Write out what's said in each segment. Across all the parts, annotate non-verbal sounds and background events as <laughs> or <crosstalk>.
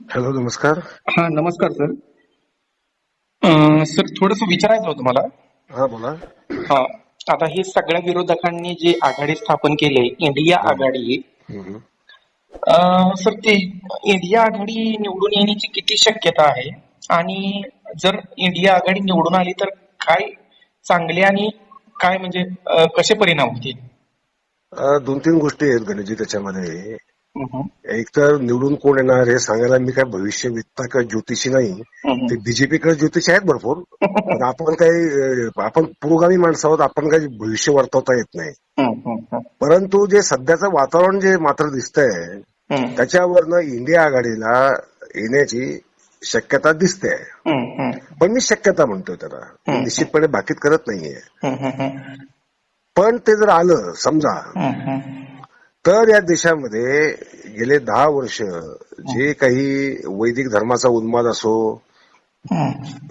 Hello नमस्कार. हा नमस्कार सर. अं, सर थोडस विचारायचं होतं मला. हा बोला. हा आता हे सगळ्या विरोधकांनी जी आघाडी स्थापन केली इंडिया आघाडी हम्म. अं, सर ते इंडिया आघाडी निवडून येण्याची किती शक्यता आहे? आणि जर इंडिया आघाडी निवडून आली तर काय चांगले आणि काय म्हणजे अं, कसे परिणाम होतील? अ, दोन तीन गोष्टी आहेत गणेशजी त्याच्यामध्ये. हम्म, एक तर निवडून कोण येणार हे सांगायला मी काय भविष्य वित्ता किंवा ज्योतिषी नाही. ते बीजेपीकडे ज्योतिषी आहेत भरपूर. <laughs> पण आपण काही आपण पुरोगामी माणसं आहोत आपण काही भविष्य वर्तवता येत नाही. परंतु जे सध्याचं वातावरण जे मात्र दिसतंय त्याच्यावरनं इंडिया आघाडीला येण्याची शक्यता दिसते. पण मी शक्यता म्हणतोय त्याला. निश्चितपणे बाकीत करत नाहीये. पण ते जर आलं समजा तर या देशामध्ये गेले दहा वर्ष जे काही वैदिक धर्माचा उन्माद असो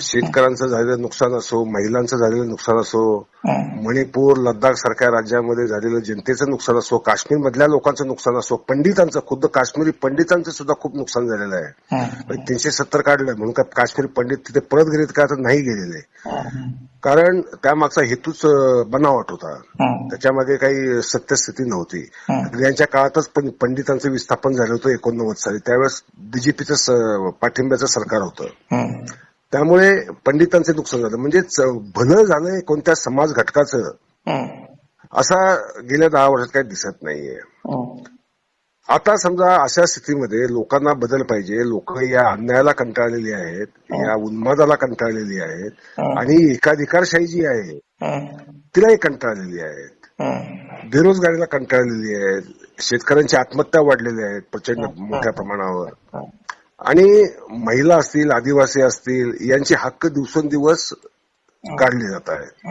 शेतकऱ्यांचं झालेलं नुकसान असो महिलांचं झालेलं नुकसान असो मणिपूर लडाख सारख्या राज्यामध्ये झालेलं जनतेचं नुकसान असो काश्मीर मधल्या लोकांचं नुकसान असो पंडितांचं खुद्द काश्मीरी पंडितांचं सुद्धा खूप नुकसान झालेलं आहे. तीनशे सत्तर काढलं म्हणून का काश्मीरी पंडित तिथे परत गेलेत का तर नाही गेलेले. कारण त्यामागचा हेतूच बनावट होता. त्याच्यामध्ये काही सत्यस्थिती नव्हती. यांच्या काळातच पंडितांचं विस्थापन झालं होतं एकोणनव्वद साली. त्यावेळेस बीजेपीचं पाठिंब्याचं सरकार होतं. त्यामुळे पंडितांचे नुकसान झालं. म्हणजे भलं झालंय कोणत्या समाज घटकाचं असा गेल्या दहा वर्षात काही दिसत नाहीये. हम्म, आता समजा अशा स्थितीमध्ये लोकांना बदल पाहिजे. लोक या अन्यायाला कंटाळलेली आहेत या उन्मादाला कंटाळलेली आहेत आणि एकाधिकारशाही जी आहे तिलाही कंटाळलेली आहेत. बेरोजगारीला कंटाळलेली आहेत. शेतकऱ्यांची आत्महत्या वाढलेल्या आहेत प्रचंड मोठ्या प्रमाणावर. आणि महिला असतील आदिवासी असतील यांचे हक्क दिवसेंदिवस काढले जात आहेत.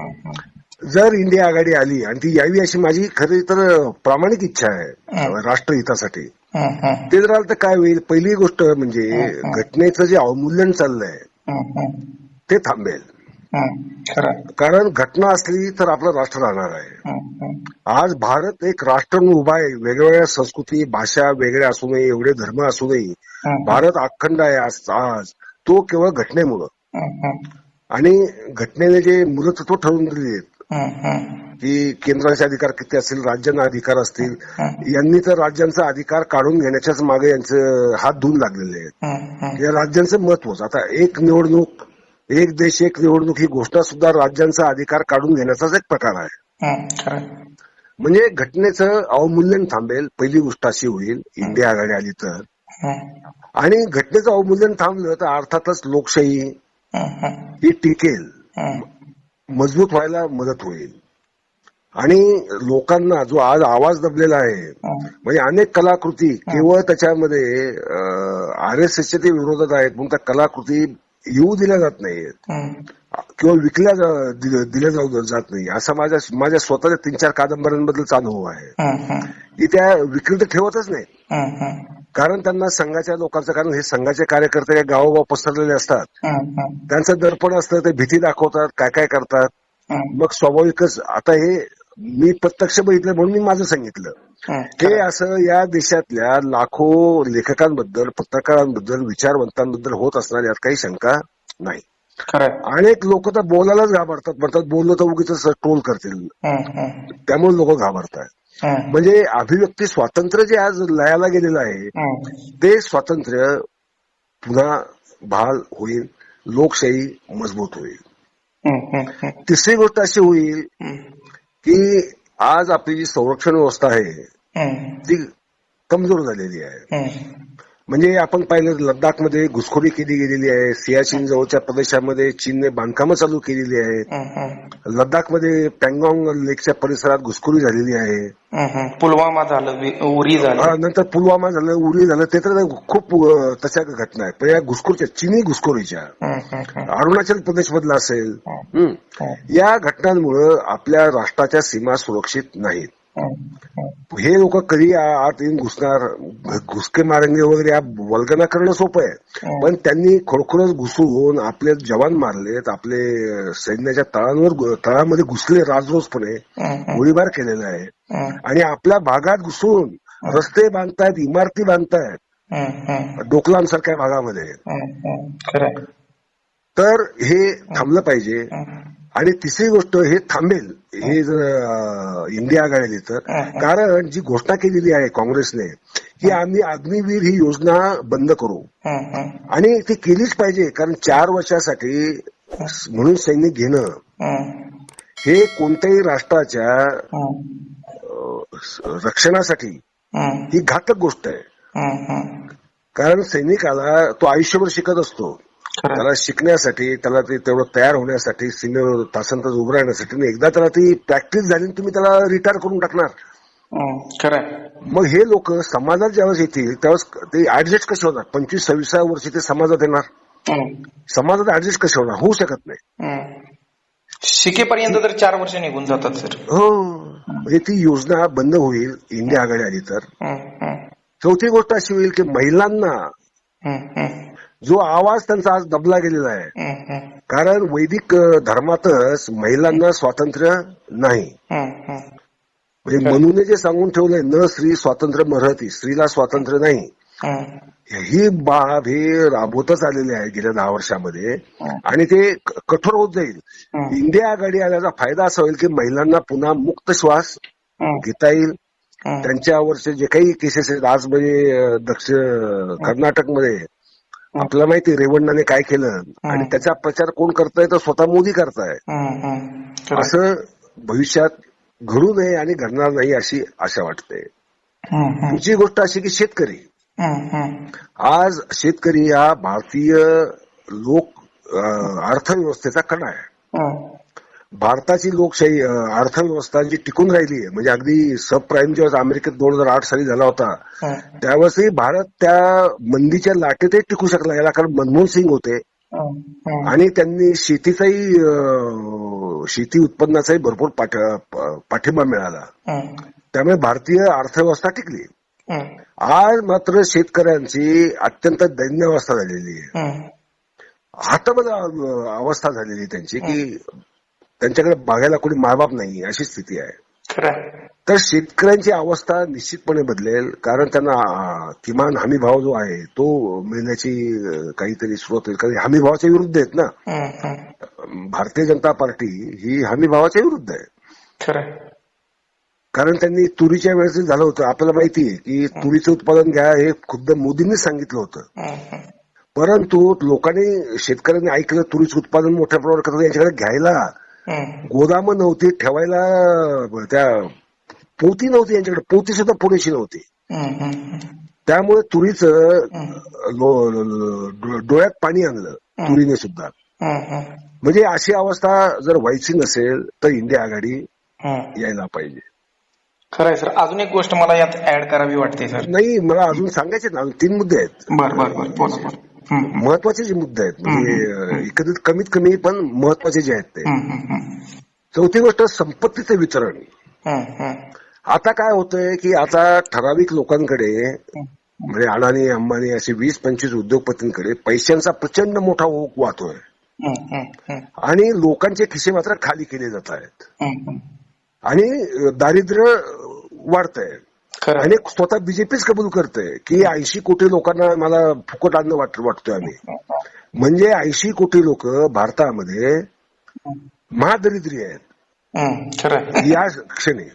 जर इंडिया आघाडी आली आणि ती यावी अशी माझी खरी तर प्रामाणिक इच्छा आहे राष्ट्रहितासाठी ते जर आलं तर काय होईल? पहिली गोष्ट म्हणजे घटनेचं जे अवमूल्यन चाललंय ते थांबेल. कारण घटना असली तर आपलं राष्ट्र राहणार आहे. आज भारत एक राष्ट्र म्हणून उभा आहे. वेगवेगळ्या संस्कृती भाषा वेगळ्या असू नये एवढे धर्म असू नये. भारत अखंड आहे आज आज. तो केवळ घटनेमुळं. आणि घटनेने जे मूलतत्व ठरवून दिले की केंद्राचे अधिकार किती असतील राज्यांना अधिकार असतील यांनी तर राज्यांचा अधिकार काढून घेण्याच्याच मागे यांचे हात धुवून लागलेले आहेत. या राज्यांचं महत्वच आता एक निवडणूक एक देश एक निवडणूक ही घोषणा सुद्धा राज्यांचा अधिकार काढून घेण्याचाच एक प्रकार आहे. म्हणजे घटनेचं अवमूल्यन थांबेल पहिली गोष्ट अशी होईल इंडिया आघाडी आली तर. आणि घटनेचं अवमूल्यन थांबलं तर अर्थातच लोकशाही ही टिकेल. मजबूत व्हायला मदत होईल. आणि लोकांना जो आज आवाज दबलेला आहे म्हणजे अनेक कलाकृती केवळ त्याच्यामध्ये आर एस एसच्या ते विरोधात आहेत म्हणून त्या कलाकृती येऊ दिल्या जात नाहीत किंवा विकल्या दिल्या जाऊ जात नाही. असा माझ्या माझ्या स्वतःच्या तीन चार कादंबऱ्यांबद्दलचा अनुभव आहे. की त्या विक्री तर ठेवतच नाही. कारण त्यांना संघाच्या लोकांचं कारण हे संघाचे कार्यकर्ते काय गावोगाव पसरलेले असतात. त्यांचं दर्पण असतं ते भीती दाखवतात काय काय करतात. मग स्वाभाविकच आता हे मी प्रत्यक्ष बघितलं म्हणून मी माझं सांगितलं. हे असं या देशातल्या लाखो लेखकांबद्दल पत्रकारांबद्दल विचारवंतांबद्दल होत असणार यात काही शंका नाही. खरं अनेक लोक तर बोलायलाच घाबरतात. म्हणतात बोललो तर उगीच ट्रोल करतील. त्यामुळे लोक घाबरतात म्हणजे अभिव्यक्ती स्वातंत्र्य जे आज लयाला गेलेलं आहे ते स्वातंत्र्य पुन्हा बहाल होईल लोकशाही मजबूत होईल. तिसरी गोष्ट अशी होईल की आज आपली जी संरक्षण व्यवस्था आहे ती कमजोर झालेली आहे. म्हणजे आपण पाहिलं लद्दाखमध्ये घुसखोरी केली गेलेली आहे. सियाचीन जवळच्या प्रदेशामध्ये चीनने बांधकामं चालू केलेली आहेत. लद्दाखमध्ये पँगॉंग लेकच्या परिसरात घुसखोरी झालेली आहे. पुलवामा झालं उरी झालं. नंतर पुलवामा झालं उरी झालं. ते तर खूप तशा घटना आहेत. पण या घुसखोरीच्या चीनी घुसखोरीच्या अरुणाचल प्रदेश मधला असेल हं. हम्म, या घटनांमुळे आपल्या राष्ट्राच्या सीमा सुरक्षित नाहीत. हे लोक कधी आत येऊन घुसणार घुसके मारंगे वगैरे या वल्गना करणं सोपं आहे. हम्म. पण त्यांनी खरोखरच घुसून आपले जवान मारलेत आपले सैन्याच्या तळांवर तळामध्ये घुसले राजरोजपणे हम्म, गोळीबार केलेला आहे. आणि आपल्या भागात घुसून रस्ते बांधतायत इमारती बांधतायत डोकलामसारख्या भागामध्ये. तर हे थांबलं पाहिजे. आणि तिसरी गोष्ट हे थांबेल. हे. जर इंडिया आघाडी आली तर. कारण जी घोषणा केलेली आहे काँग्रेसने की आम्ही अग्निवीर ही योजना बंद करू. आणि ती केलीच पाहिजे कारण चार वर्षासाठी म्हणून सैनिक घेणं हे. कोणत्याही राष्ट्राच्या रक्षणासाठी ही. घातक गोष्ट आहे. कारण सैनिकाला तो आयुष्यभर शिकत असतो. त्याला शिकण्यासाठी त्याला ते तेवढं तयार होण्यासाठी सीमेवर तासन तास उभं राहण्यासाठी आणि एकदा त्याला ती प्रॅक्टिस झाली तुम्ही त्याला रिटायर करून टाकणार. खरंय. मग हे लोक समाजात ज्यावेळेस येतील त्यावेळेस ते ऍडजस्ट कसे होणार? पंचवीस सव्वीसा वर्षी ते समाजात येणार. समाजात ऍडजस्ट कसे होणार? होऊ शकत नाही. शिकेपर्यंत तर चार वर्ष निघून जातात सर. हो. म्हणजे ती योजना बंद होईल इंडिया आघाडी आली तर. चौथी गोष्ट अशी होईल की महिलांना जो आवाज त्यांचा आज दबला गेलेला आहे. कारण वैदिक धर्मातच महिलांना स्वातंत्र्य नाही. म्हणजे मनुने जे सांगून ठेवलंय न स्त्री स्वातंत्र्य मरहती स्त्रीला स्वातंत्र्य नाही. ही बाब हे राबवतच आलेले आहे गेल्या दहा वर्षामध्ये. आणि ते कठोर होत जाईल. इंडिया आघाडी आल्याचा फायदा असा होईल की महिलांना पुन्हा मुक्त श्वास घेता येईल. त्यांच्यावरचे जे काही केसेस आहेत आज म्हणजे दक्षिण कर्नाटकमध्ये आपल्याला माहिती रेवण्णाने काय केलं? आणि त्याचा प्रचार कोण करताय तर स्वतः मोदी करताय. असं भविष्यात घडू नये आणि घडणार नाही अशी आशा वाटते. पुढची गोष्ट अशी की शेतकरी. आज शेतकरी हा भारतीय लोक अर्थव्यवस्थेचा कणा आहे. भारताची लोकशाही अर्थव्यवस्था जी टिकून राहिली आहे म्हणजे अगदी सब प्राईम जेव्हा अमेरिकेत दोन हजार आठ साली झाला होता त्यावेळेसही भारत त्या मंदीच्या लाटेतही टिकू शकला याला कारण मनमोहन सिंग होते. आणि त्यांनी शेतीचाही शेती उत्पन्नाचाही भरपूर पाठिंबा मिळाला. त्यामुळे भारतीय अर्थव्यवस्था टिकली. आज मात्र शेतकऱ्यांची अत्यंत दैन्यावस्था झालेली आहे. हातामध्ये अवस्था झालेली त्यांची की त्यांच्याकडे बघायला कोणी मायबाप नाही अशी स्थिती आहे. तर शेतकऱ्यांची अवस्था निश्चितपणे बदलेल कारण त्यांना किमान हमी भाव जो आहे तो मिळण्याची काहीतरी सुरुवात होईल कारण हमी भावाच्या विरुद्ध आहेत ना. भारतीय जनता पार्टी ही हमी भावाच्या विरुद्ध आहे. कारण त्यांनी तुरीच्या वेळेस झालं होतं आपल्याला माहिती आहे की तुरीचं उत्पादन घ्या हे खुद्द मोदींनीच सांगितलं होतं. परंतु लोकांनी शेतकऱ्यांनी ऐकलं तुरीचं उत्पादन मोठ्या प्रमाणात यांच्याकडे घ्यायला गोदामं नव्हती ठेवायला त्या पोती नव्हती यांच्याकडे पोती सुद्धा पुरेशी नव्हती. त्यामुळे तुरीचं डोळ्यात पाणी आणलं तुरीने सुद्धा. म्हणजे अशी अवस्था जर व्हायची नसेल तर इंडिया आघाडी. यायला पाहिजे. खरंय सर. अजून एक गोष्ट मला यात ऍड करावी वाटते सर. नाही मला अजून सांगायचे ना तीन मुद्दे आहेत. बर बर बर. महत्त्वाचे जे मुद्दे आहेत म्हणजे अं, एकत्रित कमीत कमी पण महत्त्वाचे जे आहेत ते. चौथी गोष्ट संपत्तीचं वितरण. आता काय होतंय की आता ठराविक लोकांकडे म्हणजे अडाणी अंबानी असे वीस पंचवीस उद्योगपतींकडे पैशांचा प्रचंड मोठा ओघ वाहतोय. आणि लोकांचे खिसे मात्र खाली केले जात आहेत. आणि दारिद्र्य वाढतंय. खरंय. आणि स्वतः बीजेपीच कबूल करते की ऐंशी कोटी लोकांना मला फुकट अन्न वाट वाटतोय आम्ही म्हणजे ऐंशी कोटी लोक भारतामध्ये महादरिद्री आहेत. या क्षणी.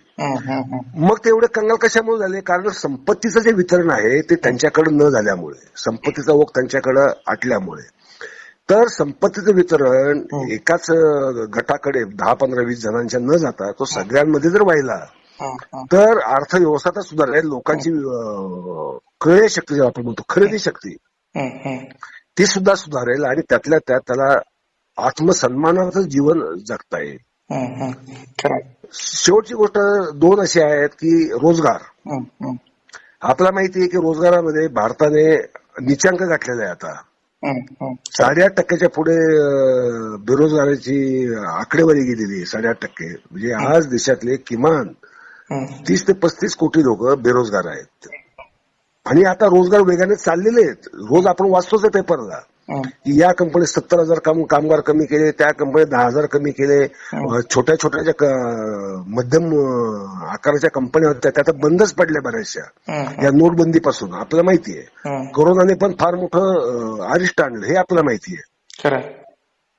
मग तेवढे कंगाल कशामुळे झाले कारण संपत्तीचं जे वितरण आहे ते त्यांच्याकडे न झाल्यामुळे संपत्तीचा ओघ त्यांच्याकडे आटल्यामुळे तर संपत्तीचं वितरण एकाच गटाकडे दहा पंधरा वीस जणांच्या न जाता तो सगळ्यांमध्ये जर व्हायला. तर अर्थव्यवस्था तर सुधारेल लोकांची अं, क्रय शक्ती जेव्हा आपण म्हणतो खरेदी शक्ती. ती सुद्धा सुधारेल आणि त्यातल्या त्यात त्याला आत्मसन्मानाचं जीवन जगता येईल. शेवटची गोष्ट दोन अशी आहेत की रोजगार. आपल्याला माहिती आहे की रोजगारामध्ये भारताने निचांक गाठलेला आहे आता. साडेआठ टक्क्याच्या पुढे बेरोजगारीची आकडेवारी गेलेली आहे साडेआठ टक्के म्हणजे आज देशातले किमान. तीस ते पस्तीस कोटी लोक बेरोजगार आहेत. आणि आता रोजगार वेगाने चाललेले आहेत. रोज आपण वाचतोच आहे पेपरला. की या कंपनीत सत्तर हजार काम कामगार कमी केले त्या कंपनीत दहा हजार कमी केले. छोट्या छोट्या ज्या मध्यम आकाराच्या कंपन्या होत्या त्या आता बंदच पडल्या बऱ्याचशा. या नोटबंदीपासून आपल्याला माहिती आहे. हं. कोरोनाने पण फार मोठं अरिष्ट आणलं हे आपल्याला माहिती आहे. खरं.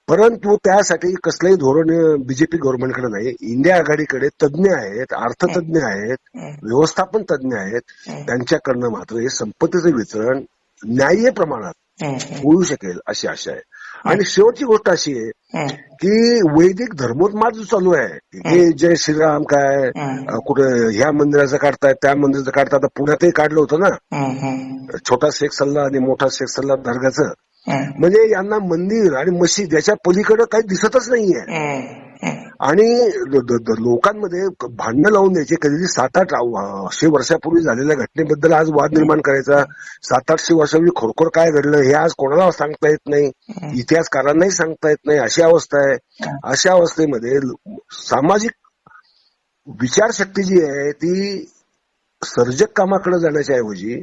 परंतु त्यासाठी कसलंही धोरण बीजेपी गव्हर्नमेंटकडे नाही इंडिया आघाडीकडे तज्ज्ञ आहेत अर्थतज्ञ आहेत हं, व्यवस्थापन तज्ज्ञ आहेत. हं, त्यांच्याकडनं मात्र हे संपत्तीचं वितरण न्याय्य प्रमाणात हं, हं, होऊ शकेल अशी आशा आहे. आणि शेवटची गोष्ट अशी आहे हं, की वैदिक धर्मोन्माद जो चालू आहे. की जय श्रीराम काय हं, कुठं ह्या मंदिराचं काढतायत त्या मंदिराचं काढतायत. आता पुण्यातही काढलं होतं ना. हं, हं, छोटा शेख सल्ला आणि मोठा शेख सल्ला दर्गाचं हं, म्हणजे यांना मंदिर आणि मशीद याच्या पलीकडे काही दिसतच नाहीये. आणि लोकांमध्ये भांडणं लावून द्यायचे कधी सात आठ आठशे वर्षापूर्वी झालेल्या घटनेबद्दल आज वाद निर्माण करायचा. सात आठशे वर्षापूर्वी खरोखर काय घडलं हे आज कोणाला सांगता येत नाही. इतिहासकारांनाही सांगता येत नाही. अशी अवस्था आहे. अशा अवस्थेमध्ये सामाजिक विचारशक्ती जी आहे ती सर्जक कामाकडे जाण्याच्या ऐवजी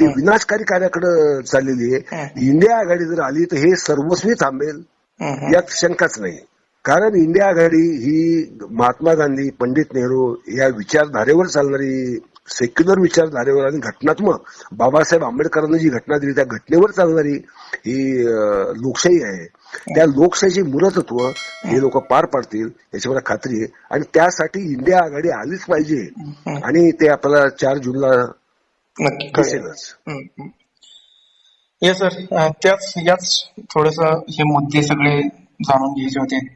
ती विनाशकारी कार्याकडे चाललेली आहे. इंडिया आघाडी जर आली तर हे सर्वस्वी थांबेल. यात शंकाच नाही कारण इंडिया आघाडी ही महात्मा गांधी पंडित नेहरू या विचारधारेवर चालणारी सेक्युलर विचारधारेवर आणि घटनात्मक बाबासाहेब आंबेडकरांनी जी घटना दिली त्या घटनेवर चालणारी ही लोकशाही आहे. त्या लोकशाहीची मूलतत्व हे लोक पार पाडतील याची मला खात्री आहे. आणि त्यासाठी इंडिया आघाडी आलीच पाहिजे. आणि ते आपल्याला चार जूनला नक्की कळेल. दिसेलच. येस सर त्याच याच थोडस हे मुद्दे सगळे जाणून घ्यायचे होते.